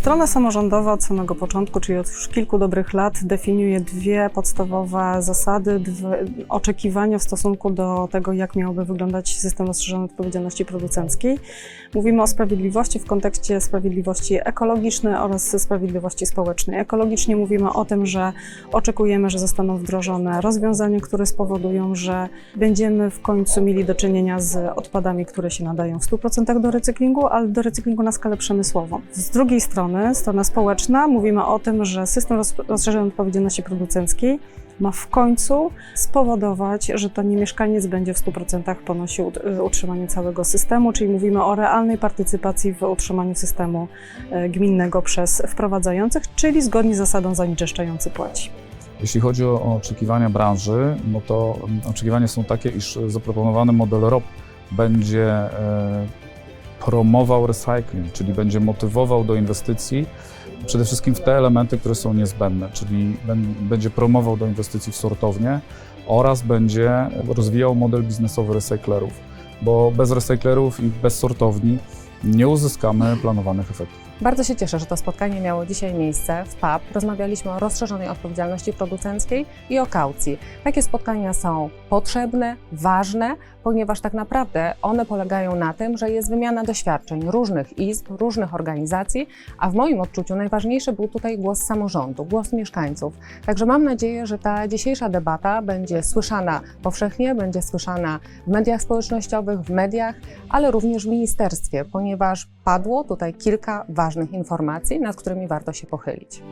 Strona samorządowa od samego początku, czyli od już kilku dobrych lat, definiuje dwie podstawowe zasady, oczekiwania w stosunku do tego, jak miałby wyglądać system rozszerzonej odpowiedzialności producenckiej. Mówimy o sprawiedliwości w kontekście sprawiedliwości ekologicznej oraz sprawiedliwości społecznej. Ekologicznie mówimy o tym, że oczekujemy, że zostaną wdrożone rozwiązania, które spowodują, że będziemy w końcu mieli do czynienia z odpadami, które się nadają w 100% do recyklingu, ale do recyklingu na skalę przemysłową. Z drugiej strony, strona społeczna, mówimy o tym, że system roz- rozszerzonej odpowiedzialności producenckiej ma w końcu spowodować, że to nie mieszkaniec będzie w 100% ponosił ut- utrzymanie całego systemu, czyli mówimy o realnej partycypacji w utrzymaniu systemu e, gminnego przez wprowadzających, czyli zgodnie z zasadą zanieczyszczający płaci. Jeśli chodzi o o oczekiwania branży, no to mm, oczekiwania są takie, iż zaproponowany model ROP będzie e, promował recycling, czyli będzie motywował do inwestycji przede wszystkim w te elementy, które są niezbędne, czyli będzie promował do inwestycji w sortownie oraz będzie rozwijał model biznesowy recyklerów, bo bez recyklerów i bez sortowni nie uzyskamy planowanych efektów. Bardzo się cieszę, że to spotkanie miało dzisiaj miejsce w PAP. Rozmawialiśmy o rozszerzonej odpowiedzialności producenckiej i o kaucji. Takie spotkania są potrzebne, ważne, ponieważ tak naprawdę one polegają na tym, że jest wymiana doświadczeń różnych izb, różnych organizacji, a w moim odczuciu najważniejszy był tutaj głos samorządu, głos mieszkańców. Także mam nadzieję, że ta dzisiejsza debata będzie słyszana powszechnie, będzie słyszana w mediach społecznościowych, w mediach, ale również w ministerstwie, ponieważ padło tutaj kilka ważnych informacji, nad którymi warto się pochylić.